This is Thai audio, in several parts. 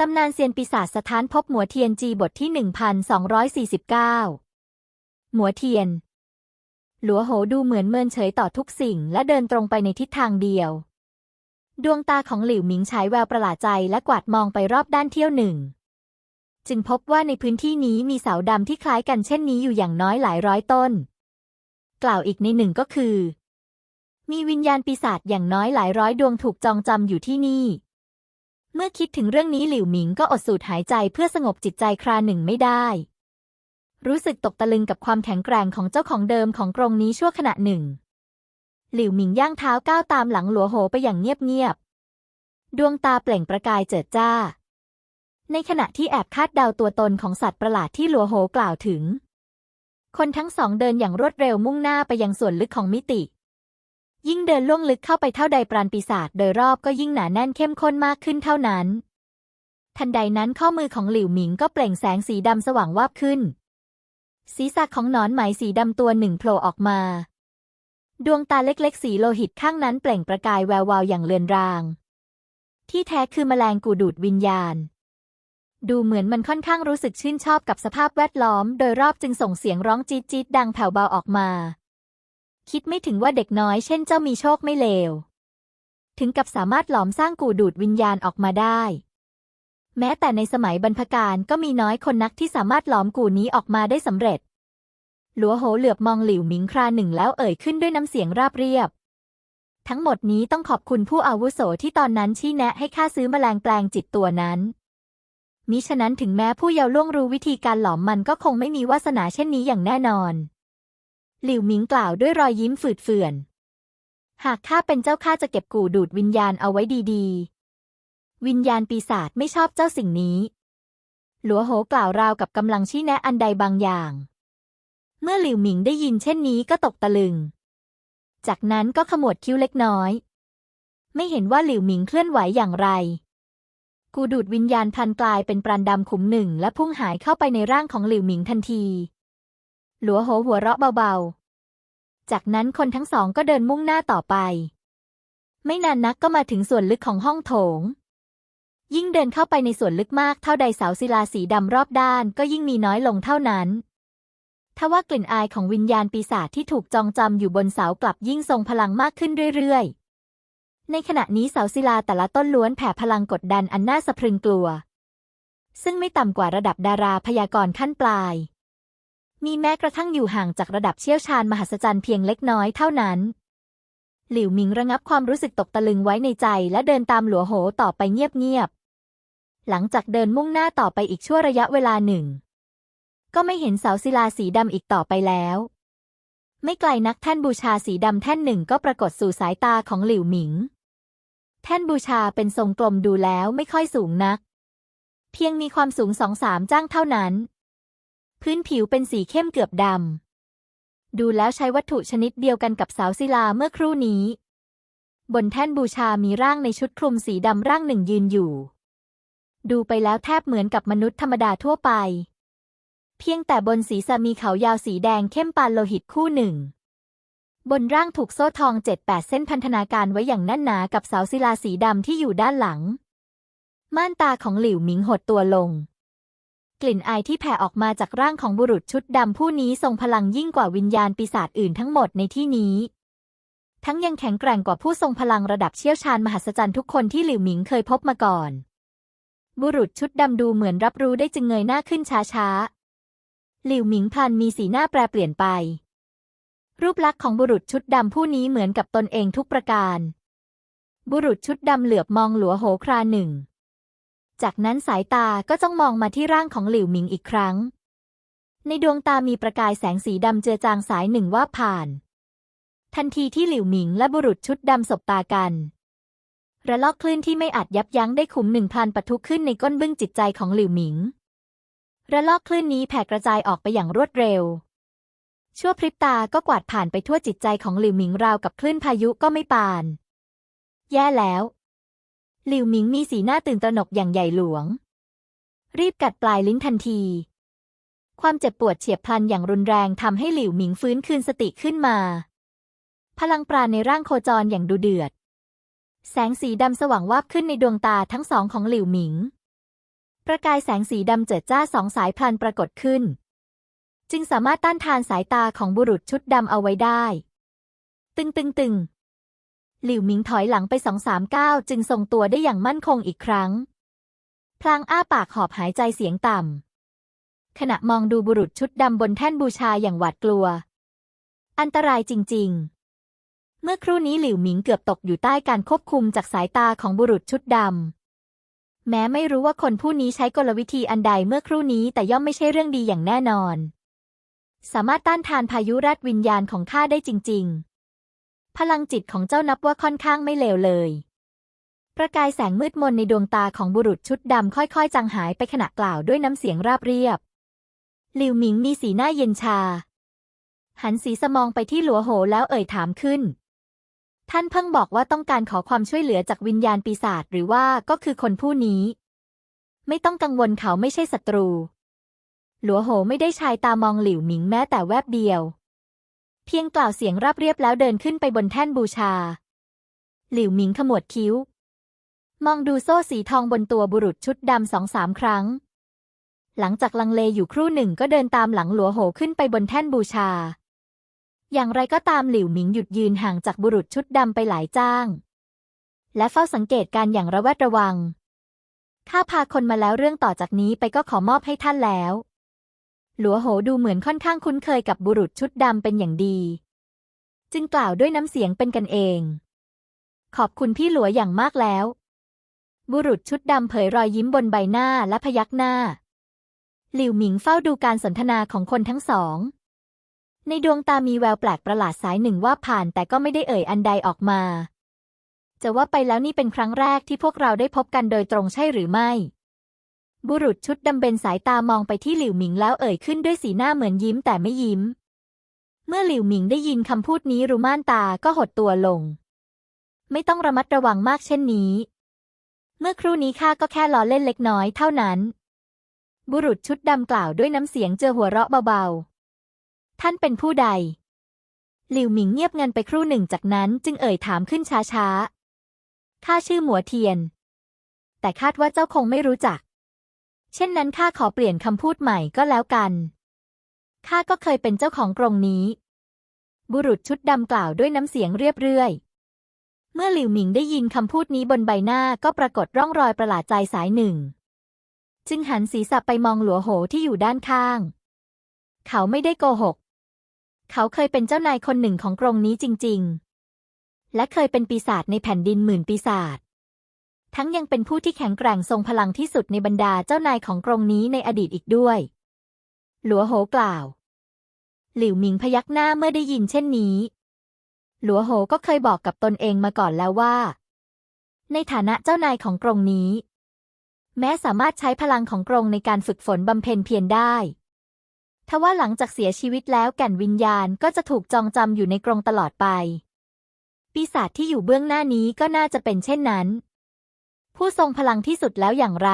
ตำนานเซียนปีศาจสถานพบหมัวเทียนจีบทที่ 1249 หมัวเทียน หลัวโหดูเหมือนเมินเฉยต่อทุกสิ่งและเดินตรงไปในทิศทางเดียว ดวงตาของหลิวหมิงฉายแววประหลาดใจและกวาดมองไปรอบด้านเที่ยวหนึ่ง จึงพบว่าในพื้นที่นี้มีเสาดำที่คล้ายกันเช่นนี้อยู่อย่างน้อยหลายร้อยต้น กล่าวอีกในหนึ่งก็คือ มีวิญญาณปีศาจอย่างน้อยหลายร้อยดวงถูกจองจำอยู่ที่นี่ เมื่อคิดถึงเรื่องนี้หลิวหมิงก็อดสูดหายใจเพื่อสงบจิตใจคราหนึ่งไม่ได้ รู้สึกตกตะลึงกับความแข็งแกร่งของเจ้าของเดิมของกรงนี้ชั่วขณะหนึ่ง หลิวหมิงย่างเท้าก้าวตามหลังหลัวโหไปอย่างเงียบๆ ดวงตาเปล่งประกายเจิดจ้า ในขณะที่แอบคาดเดาตัวตนของสัตว์ประหลาดที่หลัวโหกล่าวถึง คนทั้งสองเดินอย่างรวดเร็วมุ่งหน้าไปยังส่วนลึกของมิติ ยิ่งเดินล่วงลึกเข้าไปเท่าใดปราณปีศาจโดยรอบก็ยิ่งหนาแน่นเข้มข้นมากขึ้นเท่านั้น ทันใดนั้นข้อมือของหลิวหมิงก็เปล่งแสงสีดำสว่างวาบขึ้น ศีรษะของหนอนไหมสีดำตัวหนึ่งโผล่ออกมา ดวงตาเล็กๆ สีโลหิตข้างนั้นเปล่งประกายแวววาวอย่างเลือนราง ที่แท้คือแมลงกูดูดวิญญาณ ดูเหมือนมันค่อนข้างรู้สึกชื่นชอบกับสภาพแวดล้อม โดยรอบจึงส่งเสียงร้องจี๊ดจี๊ดดังแผ่วเบาออกมา คิดไม่ถึงว่าเด็กน้อยเช่นเจ้ามีโชคไม่เลว ถึงกับสามารถหลอมสร้างกูดูดวิญญาณออกมาได้ แม้แต่ในสมัยบรรพกาลก็มีน้อยคนนักที่สามารถหลอมกูนี้ออกมาได้สำเร็จ หลัวโหเหลือบมองหลิวหมิงคราหนึ่งแล้วเอ่ยขึ้นด้วยน้ำเสียงราบเรียบ ทั้งหมดนี้ต้องขอบคุณผู้อาวุโสที่ตอนนั้นชี้แนะให้ข้าซื้อแมลงแปลงจิตตัวนั้นมิฉะนั้นถึงแม้ผู้เยาว์ล่วงรู้วิธีการหลอมมันก็คงไม่มีวาสนาเช่นนี้อย่างแน่นอน หลิวหมิงกล่าวด้วยรอยยิ้มฝืดเฟื่อน หากข้าเป็นเจ้าข้าจะเก็บกู่ดูดวิญญาณเอาไว้ดีๆ วิญญาณปีศาจไม่ชอบเจ้าสิ่งนี้ หลัวโหกล่าวราวกับกำลังชี้แนะอันใดบางอย่าง เมื่อหลิวหมิงได้ยินเช่นนี้ก็ตกตะลึง จากนั้นก็ขมวดคิ้วเล็กน้อย ไม่เห็นว่าหลิวหมิงเคลื่อนไหวอย่างไร กูดูดวิญญาณพันกลายเป็นปราณดำขุมหนึ่งและพุ่งหายเข้าไปในร่างของหลิวหมิงทันที หลัวโหหัวเราะเบาๆ จากนั้นคนทั้งสองก็เดินมุ่งหน้าต่อไป ไม่นานนักก็มาถึงส่วนลึกของห้องโถง ยิ่งเดินเข้าไปในส่วนลึกมากเท่าใดเสาศิลาสีดำรอบด้านก็ยิ่งมีน้อยลงเท่านั้นทว่ากลิ่นอายของวิญญาณปีศาจที่ถูกจองจำอยู่บนเสากลับยิ่งทรงพลังมากขึ้นเรื่อยๆ ในขณะนี้เสาศิลาแต่ละต้นล้วนแผ่พลังกดดันอันน่าสะพรึงกลัว ซึ่งไม่ต่ำกว่าระดับดาราพยากรณ์ขั้นปลาย มีแม้กระทั่งอยู่ห่างจากระดับเชี่ยวชาญมหัศจรรย์เพียงเล็กน้อยเท่านั้น หลิวหมิงระงับความรู้สึกตกตะลึงไว้ในใจและเดินตามหลัวโหต่อไปเงียบๆ หลังจากเดินมุ่งหน้าต่อไปอีกชั่วระยะเวลาหนึ่ง ก็ไม่เห็นเสาศิลาสีดำอีกต่อไปแล้ว ไม่ไกลนักแท่นบูชาสีดำแท่นหนึ่งก็ปรากฏสู่สายตาของหลิวหมิง แท่นบูชาเป็นทรงกลมดูแล้วไม่ค่อยสูงนัก เพียงมีความสูงสองสามจ้างเท่านั้น พื้นผิวเป็นสีเข้มเกือบดำ ดูแล้วใช้วัตถุชนิดเดียวกันกับเสาศิลาเมื่อครู่นี้ บนแท่นบูชามีร่างในชุดคลุมสีดำร่างหนึ่งยืนอยู่ ดูไปแล้วแทบเหมือนกับมนุษย์ธรรมดาทั่วไป เพียงแต่บนศีรษะมีเขายาวสีแดงเข้มปานโลหิตคู่หนึ่ง บนร่างถูกโซ่ทองเจ็ดแปดเส้นพันธนาการไว้อย่างแน่นหนากับเสาศิลาสีดำที่อยู่ด้านหลัง ม่านตาของหลิวหมิงหดตัวลง กลิ่นอายที่แผ่ออกมาจากร่างของบุรุษชุดดำผู้นี้ทรงพลังยิ่งกว่าวิญญาณปีศาจอื่นทั้งหมดในที่นี้ ทั้งยังแข็งแกร่งกว่าผู้ทรงพลังระดับเชี่ยวชาญมหัศจรรย์ทุกคนที่หลิวหมิงเคยพบมาก่อน บุรุษชุดดำดูเหมือนรับรู้ได้จึงเงยหน้าขึ้นช้าๆ หลิวหมิงพันมีสีหน้าแปรเปลี่ยนไป รูปลักษณ์ของบุรุษชุดดำผู้นี้เหมือนกับตนเองทุกประการ บุรุษชุดดำเหลือบมองหลัวโหคราหนึ่ง จากนั้นสายตาก็จ้องมองมาที่ร่างของหลิวหมิงอีกครั้ง ในดวงตามีประกายแสงสีดำเจือจางสายหนึ่งว่าผ่าน ทันทีที่หลิวหมิงและบุรุษชุดดำสบตากัน ระลอกคลื่นที่ไม่อาจยับยั้งได้ขุมหนึ่งพันปะทุขึ้นในก้นบึ้งจิตใจของหลิวหมิง ระลอกคลื่นนี้แผ่กระจายออกไปอย่างรวดเร็ว ชั่วพริบตาก็กวาดผ่านไปทั่วจิตใจของหลิวหมิงราวกับคลื่นพายุก็ไม่ปาน แย่แล้ว หลิวหมิงมีสีหน้าตื่นตระหนกอย่างใหญ่หลวง รีบกัดปลายลิ้นทันที ความเจ็บปวดเฉียบพลันอย่างรุนแรงทำให้หลิวหมิงฟื้นคืนสติขึ้นมา พลังปราณในร่างโคจรอย่างดูเดือด แสงสีดำสว่างวาบขึ้นในดวงตาทั้งสองของหลิวหมิง ประกายแสงสีดำเจิดจ้าสองสายพลันปรากฏขึ้น จึงสามารถต้านทานสายตาของบุรุษชุดดำเอาไว้ได้ ตึงตึงตึง หลิวหมิงถอยหลังไปสองสามก้าวจึงทรงตัวได้อย่างมั่นคงอีกครั้ง พลางอ้าปากหอบหายใจเสียงต่ำ ขณะมองดูบุรุษชุดดำบนแท่นบูชาอย่างหวาดกลัว อันตรายจริง ๆ เมื่อครู่นี้หลิวหมิงเกือบตกอยู่ใต้การควบคุมจากสายตาของบุรุษชุดดำ แม้ไม่รู้ว่าคนผู้นี้ใช้กลวิธีอันใดเมื่อครู่นี้แต่ย่อมไม่ใช่เรื่องดีอย่างแน่นอน สามารถต้านทานพายุรัดวิญญาณของข้าได้จริง ๆ พลังจิตของเจ้านับว่าค่อนข้างไม่เลวเลย ประกายแสงมืดมนในดวงตาของบุรุษชุดดำค่อยๆ จางหายไปขณะกล่าวด้วยน้ำเสียงราบเรียบ หลิวหมิงมีสีหน้าเย็นชา หันสีสมองไปที่หลัวโหแล้วเอ่ยถามขึ้น ท่านเพิ่งบอกว่าต้องการขอความช่วยเหลือจากวิญญาณปีศาจหรือว่าก็คือคนผู้นี้ ไม่ต้องกังวลเขาไม่ใช่ศัตรู หลัวโหไม่ได้ชายตามองหลิวหมิงแม้แต่แวบเดียว เพียงกล่าวเสียงราบเรียบแล้วเดินขึ้นไปบนแท่นบูชา หลิวหมิงขมวดคิ้ว มองดูโซ่สีทองบนตัวบุรุษชุดดำสองสามครั้ง หลังจากลังเลอยู่ครู่หนึ่งก็เดินตามหลังหลัวโหขึ้นไปบนแท่นบูชา อย่างไรก็ตามหลิวหมิงหยุดยืนห่างจากบุรุษชุดดำไปหลายจ้าง และเฝ้าสังเกตการอย่างระแวดระวัง ข้าพาคนมาแล้วเรื่องต่อจากนี้ไปก็ขอมอบให้ท่านแล้ว หลัวโหดูเหมือนค่อนข้างคุ้นเคยกับบุรุษชุดดำเป็นอย่างดี จึงกล่าวด้วยน้ำเสียงเป็นกันเอง ขอบคุณพี่หลัวอย่างมากแล้ว บุรุษชุดดำเผยรอยยิ้มบนใบหน้าและพยักหน้า หลิวหมิงเฝ้าดูการสนทนาของคนทั้งสอง ในดวงตามีแววแปลกประหลาดสายหนึ่งว่าผ่านแต่ก็ไม่ได้เอ่ยอันใดออกมา จะว่าไปแล้วนี่เป็นครั้งแรกที่พวกเราได้พบกันโดยตรงใช่หรือไม่ บุรุษชุดดำเบนสายตามองไปที่หลิวหมิงแล้วเอ่ยขึ้นด้วยสีหน้าเหมือนยิ้มแต่ไม่ยิ้ม เมื่อหลิวหมิงได้ยินคำพูดนี้รูม่านตาก็หดตัวลง ไม่ต้องระมัดระวังมากเช่นนี้ เมื่อครู่นี้ข้าก็แค่ล้อเล่นเล็กน้อยเท่านั้น บุรุษชุดดำกล่าวด้วยน้ำเสียงเจอหัวเราะเบาๆ ท่านเป็นผู้ใด หลิวหมิงเงียบงันไปครู่หนึ่งจากนั้นจึงเอ่ยถามขึ้นช้าๆข้าชื่อหมัวเทียน แต่คาดว่าเจ้าคงไม่รู้จัก เช่นนั้นข้าขอเปลี่ยนคำพูดใหม่ก็แล้วกัน ข้าก็เคยเป็นเจ้าของกรงนี้ บุรุษชุดดำกล่าวด้วยน้ำเสียงเรียบเรื่อย เมื่อหลิวหมิงได้ยินคำพูดนี้บนใบหน้าก็ปรากฏร่องรอยประหลาดใจสายหนึ่ง จึงหันศีรษะไปมองหลัวโหที่อยู่ด้านข้าง เขาไม่ได้โกหก เขาเคยเป็นเจ้านายคนหนึ่งของกรงนี้จริง ๆ และเคยเป็นปีศาจในแผ่นดินหมื่นปีศาจ ทั้งยังเป็นผู้ที่แข็งแกร่งทรงพลังที่สุดในบรรดาเจ้านายของกรงนี้ในอดีตอีกด้วย หลัวโหกล่าว หลิวหมิงพยักหน้าเมื่อได้ยินเช่นนี้ หลัวโหก็เคยบอกกับตนเองมาก่อนแล้วว่า ในฐานะเจ้านายของกรงนี้ แม้สามารถใช้พลังของกรงในการฝึกฝนบำเพ็ญเพียรได้ทว่าหลังจากเสียชีวิตแล้วแก่นวิญญาณก็จะถูกจองจำอยู่ในกรงตลอดไป ปีศาจที่อยู่เบื้องหน้านี้ก็น่าจะเป็นเช่นนั้น ผู้ทรงพลังที่สุดแล้วอย่างไร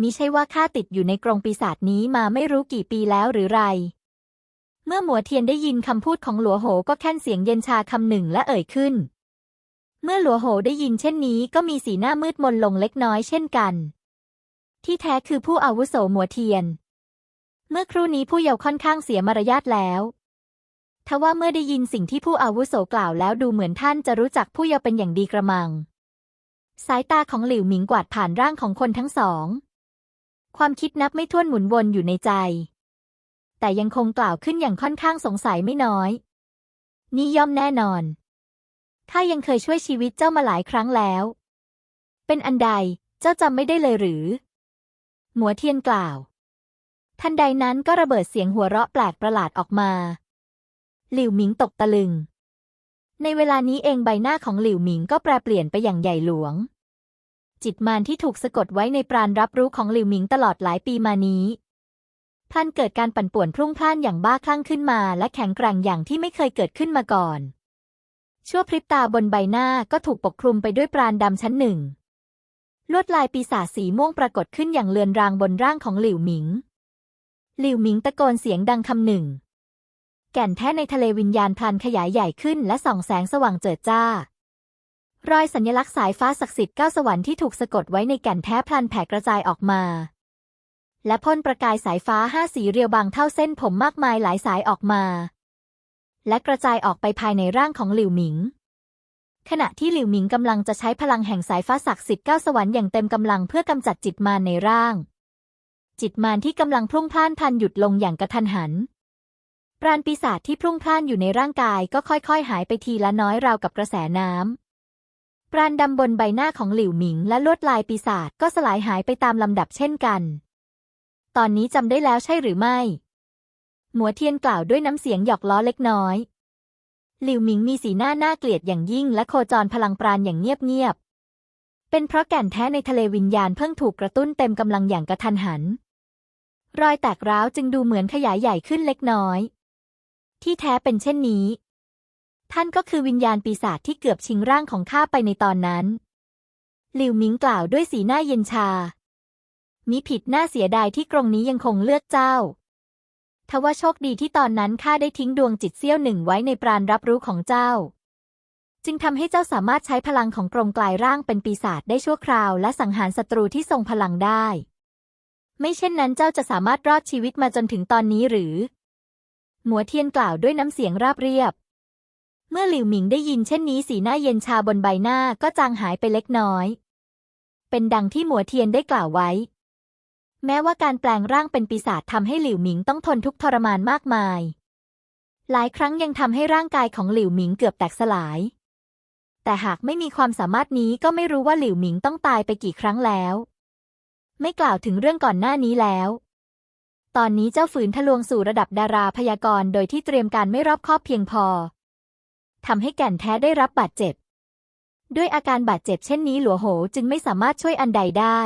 มิใช่ว่าข้าติดอยู่ในกรงปีศาจนี้มาไม่รู้กี่ปีแล้วหรือไร เมื่อหมัวเทียนได้ยินคำพูดของหลัวโหก็แค่นเสียงเย็นชาคำหนึ่งและเอ่ยขึ้น เมื่อหลัวโหได้ยินเช่นนี้ก็มีสีหน้ามืดมนลงเล็กน้อยเช่นกัน ที่แท้คือผู้อาวุโสหมัวเทียน เมื่อครู่นี้ผู้เยาว์ค่อนข้างเสียมารยาทแล้วทว่าเมื่อได้ยินสิ่งที่ผู้อาวุโสกล่าวแล้วดูเหมือนท่านจะรู้จักผู้เยาว์เป็นอย่างดีกระมัง สายตาของหลิวหมิงกวาดผ่านร่างของคนทั้งสอง ความคิดนับไม่ถ้วนหมุนวนอยู่ในใจ แต่ยังคงกล่าวขึ้นอย่างค่อนข้างสงสัยไม่น้อย นี่ย่อมแน่นอนข้ายังเคยช่วยชีวิตเจ้ามาหลายครั้งแล้ว เป็นอันใดเจ้าจำไม่ได้เลยหรือ หมัวเทียนกล่าว ทันใดนั้นก็ระเบิดเสียงหัวเราะแปลกประหลาดออกมา หลิวหมิงตกตะลึง ในเวลานี้เองใบหน้าของหลิวหมิงก็แปรเปลี่ยนไปอย่างใหญ่หลวง จิตมารที่ถูกสะกดไว้ในปราณรับรู้ของหลิวหมิงตลอดหลายปีมานี้พลันเกิดการปั่นป่วนพรุ่งพล่านอย่างบ้าคลั่งขึ้นมา และแข็งแกร่งอย่างที่ไม่เคยเกิดขึ้นมาก่อน ชั่วพริบตาบนใบหน้าก็ถูกปกคลุมไปด้วยปราณดำชั้นหนึ่ง ลวดลายปีศาจสีม่วงปรากฏขึ้นอย่างเลือนรางบนร่างของหลิวหมิง หลิวหมิงตะโกนเสียงดังคำหนึ่ง แก่นแท้ในทะเลวิญญาณพลันขยายใหญ่ขึ้นและส่องแสงสว่างเจิดจ้า รอยสัญลักษณ์สายฟ้าศักดิ์สิทธิ์เก้าสวรรค์ที่ถูกสะกดไว้ในแก่นแท้พลันแผ่กระจายออกมา และพ่นประกายสายฟ้าห้าสีเรียวบางเท่าเส้นผมมากมายหลายสายออกมา และกระจายออกไปภายในร่างของหลิวหมิง ขณะที่หลิวหมิงกำลังจะใช้พลังแห่งสายฟ้าศักดิ์สิทธิ์เก้าสวรรค์อย่างเต็มกำลังเพื่อกำจัดจิตมารในร่าง จิตมารที่กำลังพลุ่งพล่านพันหยุดลงอย่างกระทันหัน ราณปีศาจที่พลุ่งพล่านอยู่ในร่างกายก็ค่อยๆ หายไปทีละน้อยราวกับกระแสน้ำปราณดำบนใบหน้าของหลิวหมิงและลวดลายปีศาจก็สลายหายไปตามลำดับเช่นกัน ตอนนี้จำได้แล้วใช่หรือไม่ หมัวเทียนกล่าวด้วยน้ำเสียงหยอกล้อเล็กน้อย หลิวหมิงมีสีหน้าน่าเกลียดอย่างยิ่งและโคจรพลังปราณอย่างเงียบๆ เป็นเพราะแก่นแท้ในทะเลวิญญาณเพิ่งถูกกระตุ้นเต็มกำลังอย่างกระทันหัน รอยแตกร้าวจึงดูเหมือนขยายใหญ่ขึ้นเล็กน้อย ที่แท้เป็นเช่นนี้ ท่านก็คือวิญญาณปีศาจที่เกือบชิงร่างของข้าไปในตอนนั้น หลิวหมิงกล่าวด้วยสีหน้าเย็นชา มิผิดน่าเสียดายที่กรงนี้ยังคงเลือกเจ้า ทว่าโชคดีที่ตอนนั้นข้าได้ทิ้งดวงจิตเสี้ยวหนึ่งไว้ในปราณรับรู้ของเจ้า จึงทำให้เจ้าสามารถใช้พลังของกรงกลายร่างเป็นปีศาจได้ชั่วคราว และสังหารศัตรูที่ทรงพลังได้ ไม่เช่นนั้นเจ้าจะสามารถรอดชีวิตมาจนถึงตอนนี้หรือ หมัวเทียนกล่าวด้วยน้ำเสียงราบเรียบ เมื่อหลิวหมิงได้ยินเช่นนี้สีหน้าเย็นชาบนใบหน้าก็จางหายไปเล็กน้อย เป็นดังที่หมัวเทียนได้กล่าวไว้ แม้ว่าการแปลงร่างเป็นปีศาจทำให้หลิวหมิงต้องทนทุกข์ทรมานมากมาย หลายครั้งยังทำให้ร่างกายของหลิวหมิงเกือบแตกสลาย แต่หากไม่มีความสามารถนี้ก็ไม่รู้ว่าหลิวหมิงต้องตายไปกี่ครั้งแล้ว ไม่กล่าวถึงเรื่องก่อนหน้านี้แล้ว ตอนนี้เจ้าฝืนทะลวงสู่ระดับดาราพยากรณ์โดยที่เตรียมการไม่รอบคอบเพียงพอทำให้แก่นแท้ได้รับบาดเจ็บ ด้วยอาการบาดเจ็บเช่นนี้หลัวโหจึงไม่สามารถช่วยอันใดได้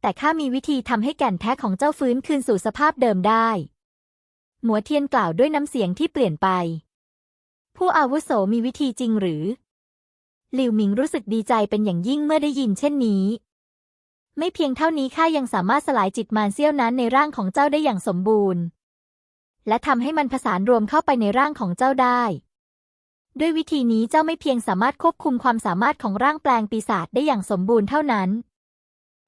แต่ข้ามีวิธีทำให้แก่นแท้ของเจ้าฟื้นคืนสู่สภาพเดิมได้หมัวเทียนกล่าวด้วยน้ำเสียงที่เปลี่ยนไป ผู้อาวุโสมีวิธีจริงหรือ หลิวหมิงรู้สึกดีใจเป็นอย่างยิ่งเมื่อได้ยินเช่นนี้ ไม่เพียงเท่านี้ข้ายังสามารถสลายจิตมารเสี้ยวนั้นในร่างของเจ้าได้อย่างสมบูรณ์ และทำให้มันผสานรวมเข้าไปในร่างของเจ้าได้ ด้วยวิธีนี้เจ้าไม่เพียงสามารถควบคุมความสามารถของร่างแปลงปีศาจได้อย่างสมบูรณ์เท่านั้น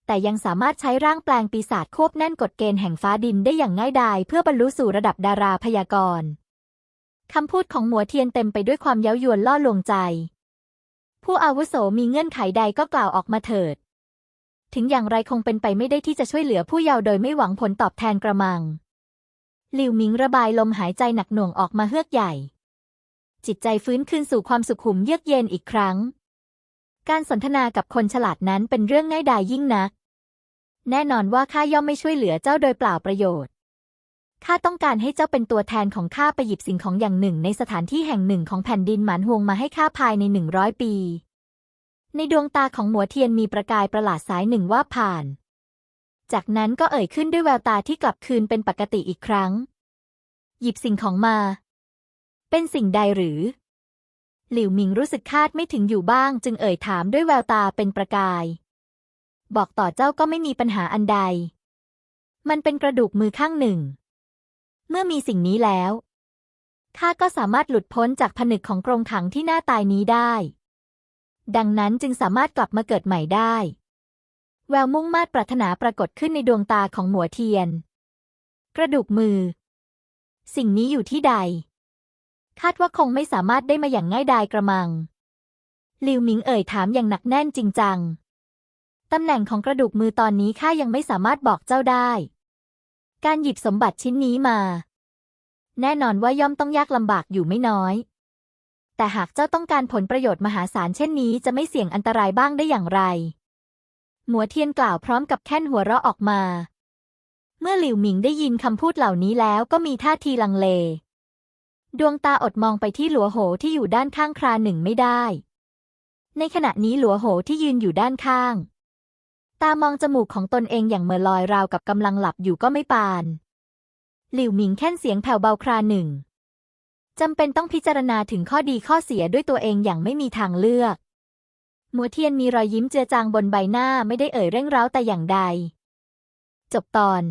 แต่ยังสามารถใช้ร่างแปลงปีศาจควบแน่นกฎเกณฑ์แห่งฟ้าดินได้อย่างง่ายดายเพื่อบรรลุสู่ระดับดาราพยากรณ์คำพูดของหมัวเทียนเต็มไปด้วยความเย้ายวนล่อลวงใจ ผู้อาวุโสมีเงื่อนไขใดก็กล่าวออกมาเถิด ถึงอย่างไรคงเป็นไปไม่ได้ที่จะช่วยเหลือผู้เยาว์โดยไม่หวังผลตอบแทนกระมังหลิวหมิงระบายลมหายใจหนักหน่วงออกมาเฮือกใหญ่ จิตใจฟื้นคืนสู่ความสุขุมเยือกเย็นอีกครั้ง การสนทนากับคนฉลาดนั้นเป็นเรื่องง่ายดายยิ่งนัก แน่นอนว่าข้าย่อมไม่ช่วยเหลือเจ้าโดยเปล่าประโยชน์ข้าต้องการให้เจ้าเป็นตัวแทนของข้าไปหยิบสิ่งของอย่างหนึ่งในสถานที่แห่งหนึ่งของแผ่นดินหมานฮวงมาให้ข้าภายในหนึ่งร้อยปี ในดวงตาของหมัวเทียนมีประกายประหลาดสายหนึ่งว่าผ่าน จากนั้นก็เอ่ยขึ้นด้วยแววตาที่กลับคืนเป็นปกติอีกครั้ง หยิบสิ่งของมา เป็นสิ่งใดหรือ หลิวหมิงรู้สึกคาดไม่ถึงอยู่บ้าง จึงเอ่ยถามด้วยแววตาเป็นประกาย บอกต่อเจ้าก็ไม่มีปัญหาอันใด มันเป็นกระดูกมือข้างหนึ่ง เมื่อมีสิ่งนี้แล้วข้าก็สามารถหลุดพ้นจากผนึกของกรงขังที่หน้าตายนี้ได้ ดังนั้นจึงสามารถกลับมาเกิดใหม่ได้ แววมุ่งมาดปรารถนาปรากฏขึ้นในดวงตาของหมัวเทียน กระดูกมือ สิ่งนี้อยู่ที่ใด คาดว่าคงไม่สามารถได้มาอย่างง่ายดายกระมังลิวหมิงเอ่ยถามอย่างหนักแน่นจริงจัง ตำแหน่งของกระดูกมือตอนนี้ข้ายังไม่สามารถบอกเจ้าได้ การหยิบสมบัติชิ้นนี้มา แน่นอนว่าย่อมต้องยากลำบากอยู่ไม่น้อย แต่หากเจ้าต้องการผลประโยชน์มหาศาลเช่นนี้จะไม่เสี่ยงอันตรายบ้างได้อย่างไร หมัวเทียนกล่าวพร้อมกับแค่นหัวเราะออกมา เมื่อหลิวหมิงได้ยินคำพูดเหล่านี้แล้วก็มีท่าทีลังเล ดวงตาอดมองไปที่หลัวโหที่อยู่ด้านข้างคราหนึ่งไม่ได้ ในขณะนี้หลัวโหที่ยืนอยู่ด้านข้าง ตามองจมูกของตนเองอย่างเมื่อลอยราวกับกำลังหลับอยู่ก็ไม่ปาน หลิวหมิงแค่นเสียงแผ่วเบาคราหนึ่ง จำเป็นต้องพิจารณาถึงข้อดีข้อเสียด้วยตัวเองอย่างไม่มีทางเลือกหมัวเทียนมีรอยยิ้มเจือจางบนใบหน้าไม่ได้เอ่ยเร่งร้าแต่อย่างใด จบตอน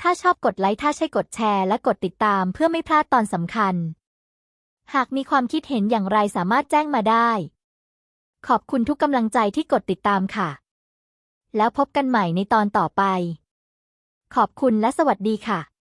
ถ้าชอบกดไลค์ถ้าใช่กดแชร์และกดติดตามเพื่อไม่พลาดตอนสำคัญ หากมีความคิดเห็นอย่างไรสามารถแจ้งมาได้ ขอบคุณทุกกำลังใจที่กดติดตามค่ะ แล้วพบกันใหม่ในตอนต่อไป ขอบคุณและสวัสดีค่ะ